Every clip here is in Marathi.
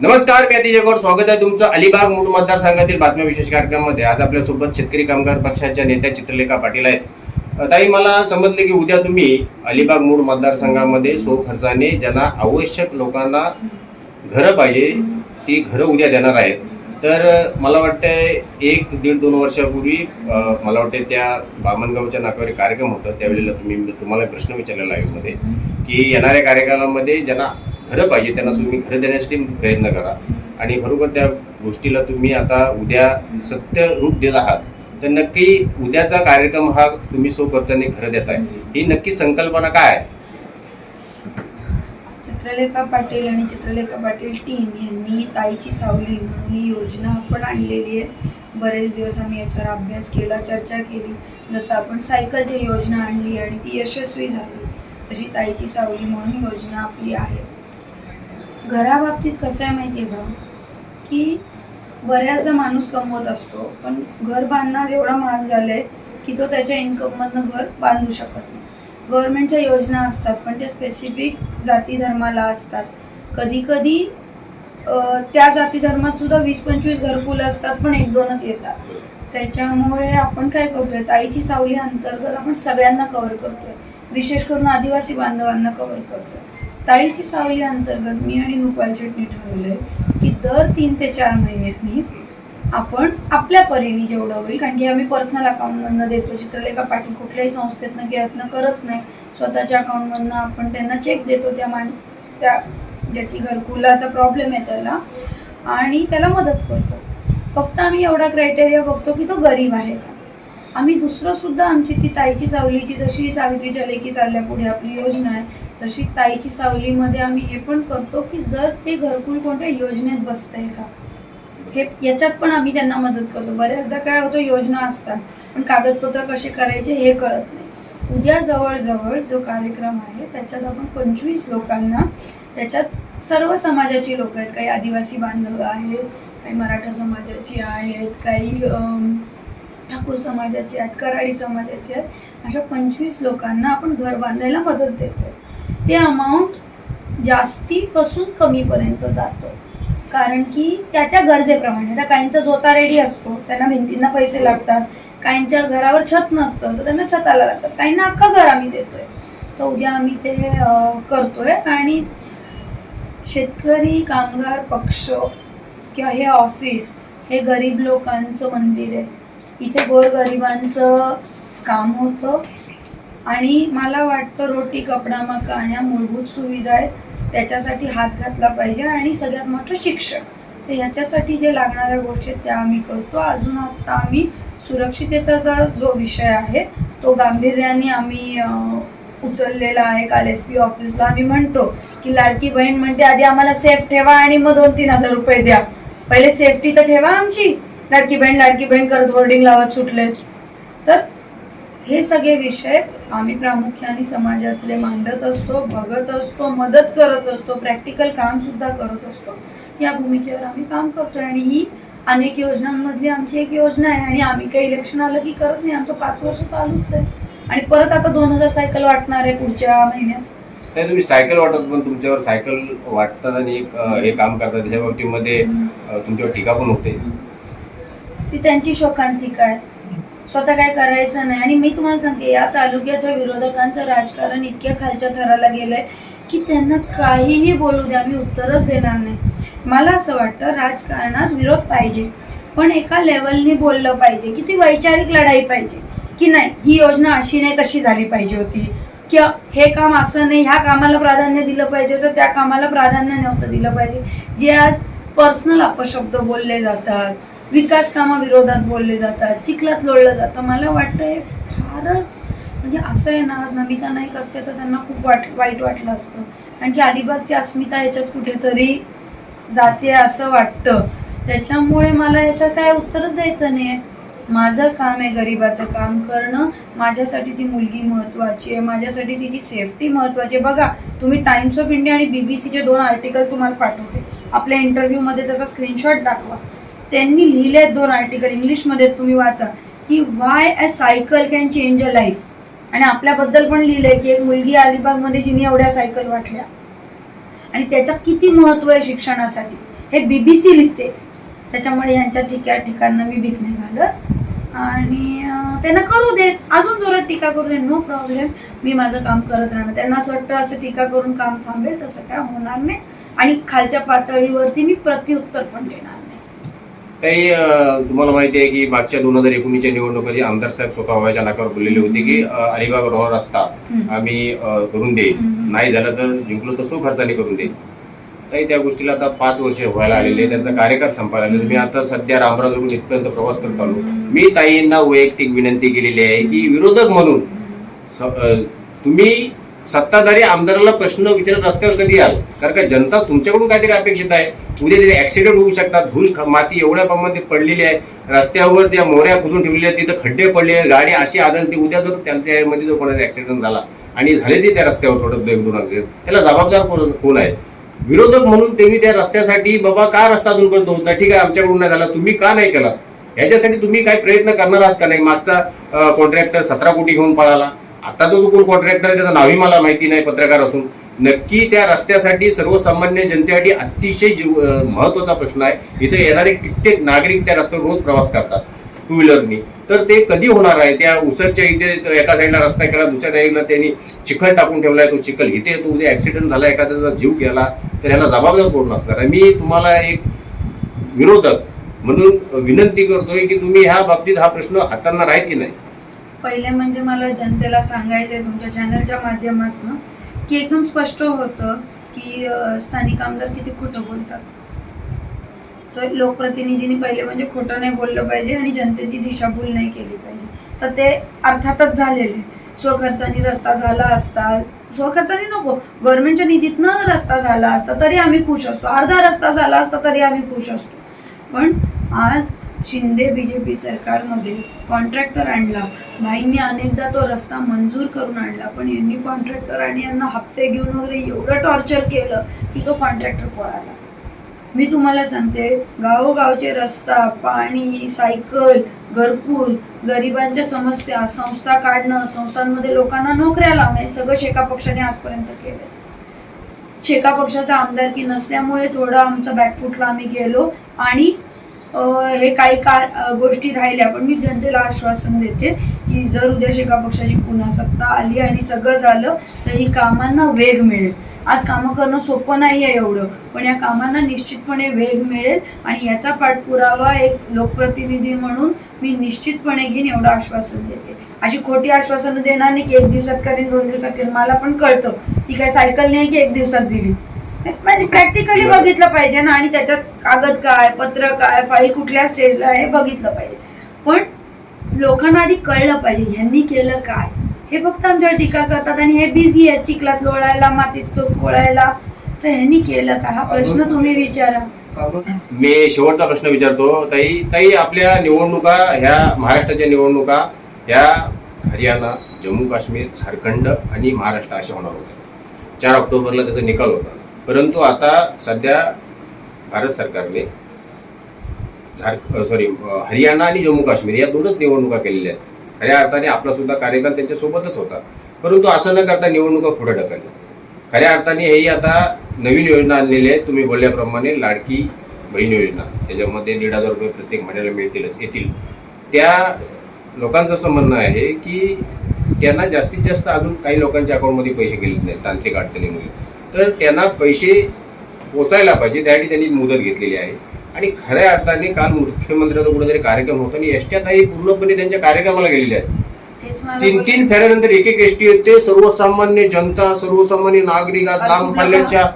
नमस्कार मी अतिशय गौड स्वागत आहे तुमचं अलिबाग मूळ मतदारसंघातील बातम्या विशेष कार्यक्रमामध्ये. आज आपल्यासोबत शेतकरी कामगार पक्षाच्या नेत्या चित्रलेखा पाटील आहेत. ताई मला समजले की उद्या तुम्ही अलिबाग मूळ मतदारसंघामध्ये सो खर्चाने ज्यांना आवश्यक लोकांना घरं पाहिजे ती घरं उद्या देणार आहेत. तर मला वाटतं एक दीड दोन वर्षापूर्वी मला वाटतं त्या बामणगावच्या नाकावर कार्यक्रम होता. त्यावेळेला तुम्ही तुम्हाला प्रश्न विचारलेला आहे मध्ये की येणाऱ्या कार्यक्रमामध्ये ज्यांना घरं पाहिजे त्यांना तुम्ही घरं देण्यासाठी प्रयत्न करा. आणि बरोबर त्या गोष्टीला तुम्ही आता उद्या सत्य रूप देत आहात तर नक्की उद्याचा कार्यक्रम हा तुम्ही सो करताना घरं देताय. ही नक्की संकल्पना काय आहे? चित्रलेखा पाटील आणि चित्रलेखा पाटील टीम यांनी ताईची सावली म्हणून ही योजना आपण आणलेली आहे. बरेच दिवस आम्ही याच्यावर अभ्यास केला चर्चा केली. जसं आपण सायकलची योजना आणली आणि ती यशस्वी झाली तशी ताईची सावली म्हणून योजना आपली आहे. घराबाबतीत कसं आहे माहिती आहे का? की बऱ्याचदा माणूस कमवत असतो पण घर बांधणं एवढा महाग झालं आहे की तो त्याच्या इन्कममधनं घर बांधू शकत नाही. गव्हर्नमेंटच्या योजना असतात पण त्या स्पेसिफिक जाती धर्माला असतात. कधी कधी त्या जाती धर्मात सुद्धा वीस पंचवीस घरकुल असतात पण एक दोनच येतात. त्याच्यामुळे आपण काय करतोय? ताईची सावली अंतर्गत आपण सगळ्यांना कव्हर करतोय. विशेष करून आदिवासी बांधवांना कव्हर करतोय. ताईची सावली अंतर्गत मी आणि रुपाल चटणी ठरवलंय की दर तीन ते चार महिन्यांनी आपण आपल्या परीने जेवढं होईल कारण की आम्ही पर्सनल अकाउंटमधनं देतो चित्रलेखा पाटील कुठल्याही संस्थेतनं प्रयत्न करत नाही स्वतःच्या अकाउंटमधनं आपण त्यांना चेक देतो त्या मान त्या ज्याची घरकुलाचा प्रॉब्लेम आहे त्याला आणि त्याला मदत करतो. फक्त आम्ही एवढा क्रायटेरिया बघतो की तो गरीब आहे का? आम्ही दुसरं सुद्धा आमची ती ताईची सावलीची जशी सावित्रीच्या लेखी चालल्या पुढे आपली योजना आहे तशीच ताईची सावलीमध्ये आम्ही हे पण करतो की जर ते घरकुल कोणत्या योजनेत बसतंय का? हे याच्यात पण आम्ही त्यांना मदत करतो. बऱ्याचदा काय होतं योजना असतात पण कागदपत्र कसे करायचे हे कळत नाही. उद्या जवळजवळ जो कार्यक्रम आहे त्याच्यात आपण पंचवीस लोकांना त्याच्यात सर्व समाजाची लोक आहेत. काही आदिवासी बांधव आहेत काही मराठा समाजाची आहेत काही ठाकूर समाजाचे आहेत कराडी समाजाचे आहेत अशा पंचवीस लोकांना आपण घर बांधायला मदत देतो ते अमाऊंट जास्तीपासून कमीपर्यंत जातं कारण की त्या त्या गरजेप्रमाणे आता काहींचा जोता रेडी असतो त्यांना भिंतींना पैसे लागतात काहींच्या घरावर छत नसतं तर त्यांना छताला लागतात. काहींना अख्खा घर आम्ही देतोय. तर उद्या आम्ही ते करतोय आणि शेतकरी कामगार पक्ष किंवा हे ऑफिस हे गरीब लोकांचं मंदिर आहे इथे गोरगरिबांचं काम होतं. आणि मला वाटतं रोटी कपडा मकान या मूलभूत सुविधा आहेत. त्याच्यासाठी हात घातला पाहिजे आणि सगळ्यात मोठं शिक्षण. तर ह्याच्यासाठी जे लागणाऱ्या गोष्टी आहेत त्या आम्ही करतो. अजून आत्ता आम्ही सुरक्षिततेचा जो विषय आहे तो गांभीर्याने आम्ही उचललेला आहे. काल एस पी ऑफिसला आम्ही म्हणतो की लाडकी बहीण म्हणते आधी आम्हाला सेफ ठेवा आणि मग दोन तीन हजार रुपये द्या. पहिले सेफ्टी तर ठेवा आमची. लाडकी बहीण लाडकी बहीण करत होर्डिंग लावत सुटलेत. तर हे सगळे विषय आम्ही प्रामुख्याने समाजातले मांडत असतो बघत असतो मदत करत असतो प्रॅक्टिकल काम सुद्धा करत असतो. या भूमिकेवर आम्ही काम करतोय आणि ही अनेक योजनांमधली आमची एक योजना आहे आणि आम्ही काही इलेक्शन आलं की करत नाही. आमचं पाच वर्ष चालूच आहे. आणि परत आता दोन हजार सायकल वाटणार आहे पुढच्या महिन्यात. नाही तुम्ही सायकल वाटत पण तुमच्यावर सायकल वाटतात आणि हे काम करतात. त्याच्या बाबतीमध्ये तुमच्यावर टीका पण होते. ती त्यांची शोकांतिका आहे. स्वतः काय करायचं नाही. आणि मी तुम्हाला सांगते या तालुक्याच्या विरोधकांचं राजकारण इतक्या खालच्या थराला गेलंय की त्यांना काहीही बोलू द्या मी उत्तरच देणार नाही. मला असं वाटतं राजकारणात विरोध पाहिजे. पण एका लेवलनी बोललं पाहिजे की ती वैचारिक लढाई पाहिजे. की नाही ही योजना अशी नाही तशी झाली पाहिजे होती. की हे काम असं नाही ह्या कामाला प्राधान्य दिलं पाहिजे होतं त्या कामाला प्राधान्य नव्हतं दिलं पाहिजे. जे आज पर्सनल अपशब्द बोलले जातात विकास कामाविरोधात बोलले जातात चिखलात लोळलं जातं. मला वाटतंय हे फारच म्हणजे असं आहे ना आज नमिता नाईक असते तर त्यांना खूप वाट वाईट वाटलं असतं. कारण की अलिबागची अस्मिता याच्यात कुठेतरी जाते असं वाटतं. त्याच्यामुळे मला याच्यात काय उत्तरच द्यायचं नाही माझं काम आहे गरिबाचं काम करणं. माझ्यासाठी ती मुलगी महत्त्वाची आहे. माझ्यासाठी तिची सेफ्टी महत्त्वाची आहे. बघा तुम्ही टाइम्स ऑफ इंडिया आणि बी बी सीचे दोन आर्टिकल तुम्हाला पाठवते. आपल्या इंटरव्ह्यूमध्ये त्याचा स्क्रीनशॉट दाखवा. त्यांनी लिहिले आहेत दोन आर्टिकल इंग्लिशमध्ये तुम्ही वाचा की why a cycle can change a life आणि आपल्याबद्दल पण लिहिलंय की एक मुलगी अलिबागमध्ये जिने एवढ्या सायकल वाटल्या. आणि त्याचं किती महत्त्व आहे शिक्षणासाठी? हे बी बी सी लिहिते. त्याच्यामुळे यांच्या ठिका ठिकाणं मी भिकणे नाही घालत आणि त्यांना करू दे. अजून जोरात टीका करू दे नो प्रॉब्लेम मी माझं काम करत राहणार. त्यांना असं वाटतं असं टीका करून काम थांबेल तसं काय होणार नाही. आणि खालच्या पातळीवरती मी प्रत्युत्तर पण देणार. काही तुम्हाला माहिती आहे की मागच्या दोन हजार एकोणीसच्या निवडणुकीत आमदार साहेब स्वतः व्हायच्या नाकावर बोललेले होते की अलिबाग रोहा रस्ता. आम्ही करून देईल. नाही झालं तर जिंकलो तर सो खर्चाने करून देईल काही त्या गोष्टीला आता पाच वर्ष व्हायला आलेले. त्यांचा कार्यकाळ संपायला आलेला. मी आता सध्या रामराजवरून इथपर्यंत प्रवास करत आलो मी ताईंना वैयक्तिक विनंती केलेली आहे की विरोधक म्हणून तुम्ही सत्ताधारी आमदाराला प्रश्न विचारत रस्त्यावर कधी याल कारण का जनता तुमच्याकडून काहीतरी अपेक्षित आहे. उद्या तिथे ऍक्सिडेंट होऊ शकतात. धूल माती एवढ्या प्रमाणात पडलेली आहे. रस्त्यावर त्या मोऱ्या खुदून ठेवलेल्या आहेत. तिथं खड्डे पडले आहेत. गाडी अशी आदळते. उद्या जर त्यांच्यामध्ये जर कोणाचा ऍक्सिडेंट झाला आणि झाले ते त्या रस्त्यावर थोडं दोन दोन ऍक्सिडेंट त्याला जबाबदार कोण कोण आहे? विरोधक म्हणून तुम्ही त्या रस्त्यासाठी बाबा का रस्ता अजूनपर्यंत होत नाही ठीक आहे आमच्याकडून नाही झाला. तुम्ही का नाही केला? ह्याच्यासाठी तुम्ही काही प्रयत्न करणार आहात का नाही? मागचा कॉन्ट्रॅक्टर सतरा कोटी घेऊन पळाला. आता जो कोण कॉन्ट्रॅक्टर आहे त्याचं नावही मला माहिती नाही पत्रकार असून. नक्की त्या रस्त्यासाठी सर्वसामान्य जनतेसाठी अतिशय जीव- महत्त्वाचा प्रश्न आहे. इथे येणारे कित्येक नागरिक त्या रस्त्यावर रोज प्रवास करतात. टू व्हीलरनी तर ते कधी होणार आहे? त्या उसरच्या इथे एका साईडला रस्ता केला दुसऱ्या साईडला त्यांनी चिखल टाकून ठेवला आहे तो चिखल. इथे येतो उद्या ऍक्सिडेंट झाला एखाद्याचा जीव गेला तर याला जबाबदार कोण असणार आहे मी तुम्हाला एक विरोधक म्हणून विनंती करतोय की तुम्ही ह्या बाबतीत हा प्रश्न हाताळणार आहे की नाही? पहिले म्हणजे मला जनतेला सांगायचं आहे तुमच्या चॅनलच्या माध्यमातून की एकदम स्पष्ट होतं की स्थानिक आमदार किती खोटं बोलतात. तर लोकप्रतिनिधींनी पहिले म्हणजे खोटं नाही बोललं पाहिजे आणि जनतेची दिशाभूल नाही केली पाहिजे. तर ते अर्थातच झालेले. स्वखर्चाने रस्ता झाला असता स्वखर्चाने नको गव्हर्नमेंटच्या निधीतनं रस्ता झाला असता तरी आम्ही खुश असतो. अर्धा रस्ता झाला असता तरी आम्ही खुश असतो. पण आज शिंदे बीजेपी सरकारमध्ये कॉन्ट्रॅक्टर आणला. भाईंनी अनेकदा तो रस्ता मंजूर करून आणला पण यांनी कॉन्ट्रॅक्टर आणि यांना हप्ते घेऊन वगैरे एवढं टॉर्चर केलं की तो कॉन्ट्रॅक्टर पळाला. मी तुम्हाला सांगते गावोगावचे रस्ता पाणी सायकल घरकुल गरिबांच्या समस्या संस्था काढणं संस्थांमध्ये लोकांना नोकऱ्या लावणे हे सगळं शेका पक्षाने आजपर्यंत केलं शेका पक्षाचा आमदारकी नसल्यामुळे थोडं आमचं बॅकफुटला आम्ही गेलो आणि हे काही का गोष्टी राहिल्या पण मी जनतेला आश्वासन देते की जर उद्या शेका पक्षाची पुन्हा सत्ता आली आणि सगळं झालं तर ही कामांना वेग मिळेल. आज कामं करणं सोपं नाही आहे एवढं पण या कामांना निश्चितपणे वेग मिळेल आणि याचा पाठपुरावा एक लोकप्रतिनिधी म्हणून मी निश्चितपणे घेईन एवढं आश्वासन देते. अशी खोटी आश्वासनं देणार नाही की एक दिवसात करेन दोन दिवसात करेन मला पण कळतं. ती काय सायकल नाही की एक दिवसात दिली. म्हणजे प्रॅक्टिकली बघितलं पाहिजे ना आणि त्याच्यात कागद काय पत्र काय फाईल कुठल्या स्टेजला आहे हे बघितलं पाहिजे. पण लोकांना आधी कळलं पाहिजे ह्यांनी केलं काय? हे फक्त आमच्यावर टीका करतात आणि हे बिझी आहेत चिखलात लोळायला मातीत तो कोळायला. तर ह्यांनी केलं काय हा प्रश्न तुम्ही विचारा. मी शेवटचा प्रश्न विचारतो. ताई ताई आपल्या निवडणुका ह्या महाराष्ट्राच्या निवडणुका ह्या हरियाणा जम्मू काश्मीर झारखंड आणि महाराष्ट्र अशा होणार होत्या चार ऑक्टोबरला त्याचा निकाल होता. परंतु आता सध्या भारत सरकारने झार सॉरी हरियाणा आणि जम्मू काश्मीर या दोनच निवडणुका केलेल्या आहेत. खऱ्या अर्थाने आपला सुद्धा कार्यकाल त्यांच्यासोबतच होता. परंतु असं न करता निवडणुका पुढे ढकलल्या. खऱ्या अर्थाने हेही आता नवीन योजना आणलेली आहे तुम्ही बोलल्याप्रमाणे लाडकी बहीण योजना त्याच्यामध्ये दीड हजार रुपये प्रत्येक महिन्याला मिळतीलच येतील. त्या लोकांचं असं म्हणणं आहे की त्यांना जास्तीत जास्त अजून काही लोकांच्या अकाउंटमध्ये पैसे गेलेच नाहीत तांत्रिक अडचणीमुळे. तर त्यांना पैसे पोचायला पाहिजे. त्यासाठी त्यांनी मुदत घेतलेली आहे. आणि खऱ्या अर्थाने काल मुख्यमंत्र्यांचा कुठेतरी कार्यक्रम होता आणि एसट्या ताई पूर्णपणे त्यांच्या कार्यक्रमाला गेलेल्या आहेत. तीन तीन फेऱ्यानंतर एक एक एसटी येते सर्वसामान्य जनता सर्वसामान्य नागरिक आज लांब पल्ल्याच्या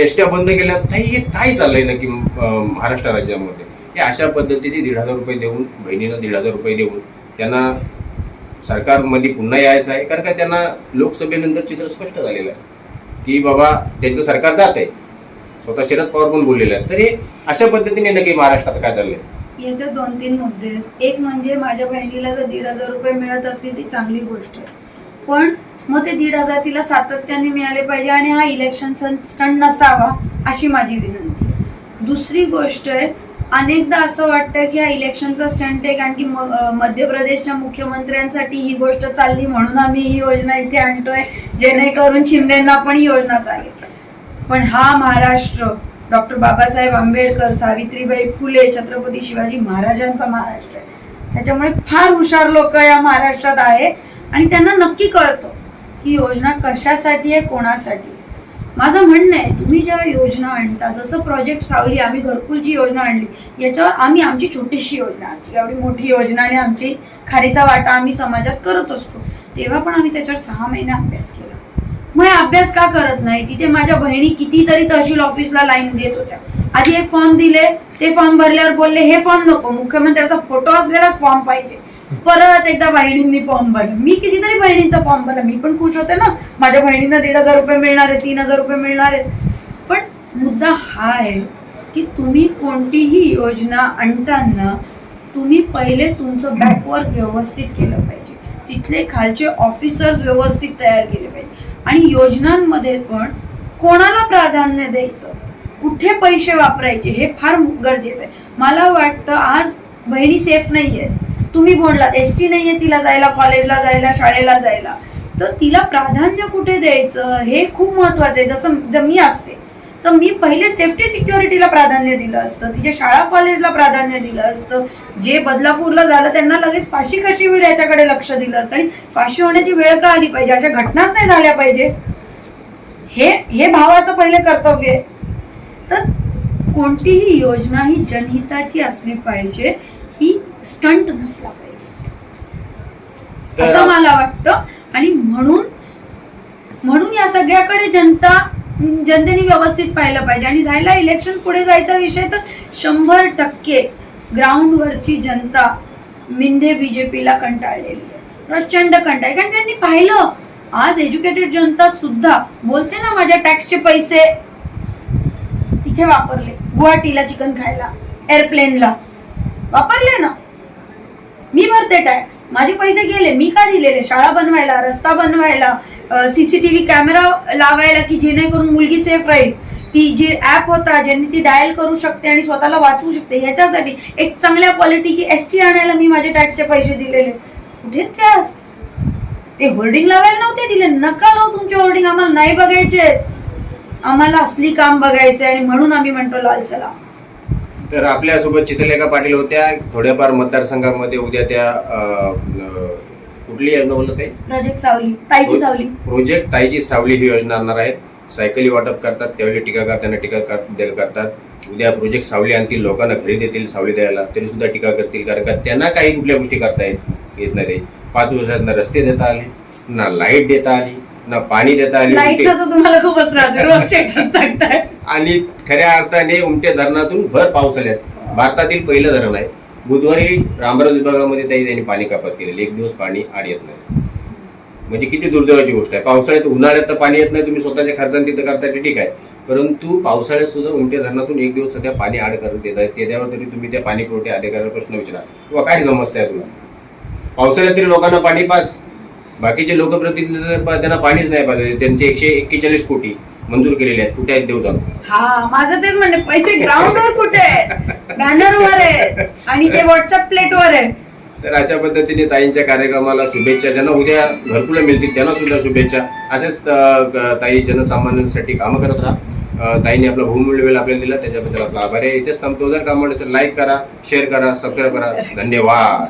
एसट्या बंद केल्या ताई हे काय चाललंय नक्की महाराष्ट्र राज्यामध्ये? हे अशा पद्धतीने दीड हजार रुपये देऊन बहिणीनं दीड हजार रुपये देऊन त्यांना सरकारमध्ये पुन्हा यायचं आहे. कारण का त्यांना लोकसभेनंतर चित्र स्पष्ट झालेलं आहे. की बाबा त्यांचं सरकार जात आहे स्वतः शरद पवार पण बोललेले आहेत. तर हे अशा पद्धतीने नक्की महाराष्ट्रात काय चाललंय? याच्यात दोन तीन मुद्दे आहेत. एक म्हणजे माझ्या बहिणीला जर दीड हजार रुपये मिळत असतील ती चांगली गोष्ट आहे. पण मग ते दीड हजार तिला सातत्याने मिळाले पाहिजे आणि हा इलेक्शन स्टंट नसावा अशी माझी विनंती आहे. दुसरी गोष्ट आहे अनेकदा असं वाटतं की हा इलेक्शनचा स्टंट आहे कारण की मध्य प्रदेशच्या मुख्यमंत्र्यांसाठी ही गोष्ट चालली म्हणून आम्ही ही योजना इथे आणतोय जेणेकरून शिंदेना पण ही योजना चालेल. पण हा महाराष्ट्र डॉक्टर बाबासाहेब आंबेडकर सावित्रीबाई फुले छत्रपती शिवाजी महाराजांचा महाराष्ट्र आहे. त्याच्यामुळे फार हुशार लोक या महाराष्ट्रात आहे आणि त्यांना नक्की कळतं की योजना कशासाठी आहे कोणासाठी आहे. माझं म्हणणं आहे तुम्ही ज्या योजना आणता जसं प्रोजेक्ट सावली आम्ही घरकुलची योजना आणली याच्यावर आम्ही आमची छोटीशी योजना आमची एवढी मोठी योजना आणि आमची खारीचा वाटा आम्ही समाजात करत असतो. तेव्हा पण आम्ही त्याच्यावर सहा महिने अभ्यास केला. मग हे अभ्यास का करत नाही? तिथे माझ्या बहिणी कितीतरी तहसील ऑफिसला लाईन देत होत्या. आधी एक फॉर्म दिले ते फॉर्म भरल्यावर बोलले हे फॉर्म नको मुख्यमंत्र्याचा फोटो असलेलाच फॉर्म पाहिजे. परत एकदा बहिणींनी फॉर्म भरला. मी कितीतरी बहिणींचा फॉर्म भरला. मी पण खुश होते ना. माझ्या बहिणींना दीड हजार रुपये मिळणार आहे तीन हजार रुपये मिळणार आहेत. पण मुद्दा हा आहे की तुम्ही कोणतीही योजना आणताना तुम्ही पहिले तुमचं बॅकवर्क व्यवस्थित केलं पाहिजे. तिथले खालचे ऑफिसर्स व्यवस्थित तयार केले पाहिजे. आणि योजनांमध्ये पण कोणाला प्राधान्य द्यायचं? कुठे पैसे वापरायचे? हे फार गरजेचं आहे. मला वाटतं आज बहिणी सेफ नाही आहेत तुम्ही बोलला एस टी नाही आहे तिला जायला कॉलेजला जायला शाळेला जायला. तर तिला प्राधान्य कुठे द्यायचं? हे खूप महत्वाचं आहे. जसं जर मी असते तर मी पहिले सेफ्टी सिक्युरिटीला प्राधान्य दिलं असतं. तिच्या शाळा कॉलेजला प्राधान्य दिलं असतं. जे बदलापूरला झालं त्यांना लगेच फाशी कशी होईल याच्याकडे लक्ष दिलं असतं. आणि फाशी होण्याची वेळ का आली पाहिजे? अशा घटनाच नाही झाल्या पाहिजे. हे हे भावाचं पहिले कर्तव्य आहे. तर कोणतीही योजना ही जनहिताची असली पाहिजे. ही स्टंट नसला पाहिजे. असं मला वाटतं. आणि म्हणून म्हणून या सगळ्याकडे जनता जनतेने व्यवस्थित पाहिलं पाहिजे. आणि झाला इलेक्शन पुढे जायचा विषय तर शंभर टक्के ग्राउंडवरची जनता मिंधे बीजेपीला कंटाळलेली आहे. प्रचंड कंटाळ. कारण त्यांनी पाहिलं आज एज्युकेटेड जनता सुद्धा बोलते ना माझ्या टॅक्सचे पैसे तिथे वापरले. गुवाहाटीला चिकन खायला एअरप्लेनला वापरले ना. मी भरते टॅक्स माझे पैसे गेले मी का दिलेले? शाळा बनवायला रस्ता बनवायला सीसीटीव्ही कॅमेरा लावायला की जेणेकरून मुलगी सेफ राहील? ती जी ऍप होता ज्यांनी ती डायल करू शकते आणि स्वतःला वाचवू शकते ह्याच्यासाठी एक चांगल्या क्वालिटीची एस टी आणायला मी माझे टॅक्सचे पैसे दिलेले. कुठे त्यास ते होर्डिंग लावायला नव्हते दिले. नका लावू तुमचे होर्डिंग आम्हाला नाही बघायचे. आम्हाला असली काम बघायचंय आणि म्हणून आम्ही म्हणतो लाल सलाम तर आपल्यासोबत चित्रलेखा पाटील होत्या. थोड्याफार मतदारसंघामध्ये उद्या त्या कुठली योजना बोलत आहे प्रोजेक्ट सावली ताईची सावली. प्रोजेक्ट ताईची सावली ही योजना आणणार आहेत. सायकली वाटप करतात त्यावेळी टीका करताना टीका करतात. उद्या प्रोजेक्ट सावली आणतील लोकांना घरी देतील सावली द्यायला तरी सुद्धा टीका करतील कारण का त्यांना काही कुठल्या गोष्टी करता येत येत नाही ते पाच वर्षात ना रस्ते देता आले ना लाइट देता आली ना पाणी देता लाईटचा तर तुम्हाला खूपच त्रास आहे. रोज स्टेटस टाकताय. आणि खऱ्या अर्थाने उमटे धरणातून भर पाऊस आल्यात भारतातील पहिलं धरण आहे. बुधवारी रामराज विभागामध्ये त्याही त्यांनी पाणी कपात केलेली. एक दिवस पाणी आड येत नाही. म्हणजे किती दुर्दैवाची गोष्ट आहे. पावसाळ्यात उन्हाळ्यात तर पाणी येत नाही. तुम्ही स्वतःच्या खर्चाने तिथं करता ते ठीक आहे. परंतु पावसाळ्यात सुद्धा उमटे धरणातून एक दिवस सध्या पाणी आड करत देत आहे. त्याच्यावर तरी तुम्ही त्या पाणी पुरवठे अधिकाऱ्याला प्रश्न विचारा. किंवा काय समस्या आहे तुला? पावसाळ्यात तरी लोकांना पाणी पाच. बाकीचे लोकप्रतिनिधी त्यांना पाणीच नाही पाहिजे. त्यांचे एकशे एक्केचाळीस कोटी मंजूर केलेले आहेत. कुठे आहेत देऊ हा माझं तेच म्हणणे पैसे ग्राउंडवर कुठे आहेत? बॅनरवर आहेत. आणि ते व्हॉट्सअप प्लेटवर आहे तर अशा पद्धतीने ताईंच्या कार्यक्रमाला शुभेच्छा. ज्यांना उद्या घरकुलं मिळतील त्यांना सुद्धा शुभेच्छा. असेच ताई जनसामान्यांसाठी कामं करत राहा. ताईंनी आपला बहुमूल्य वेळ आपल्याला दिला. त्याच्याबद्दल आपला आभार आहे. इथेच थांबतो. जर काम लाईक करा शेअर करा सबस्क्राईब करा. धन्यवाद.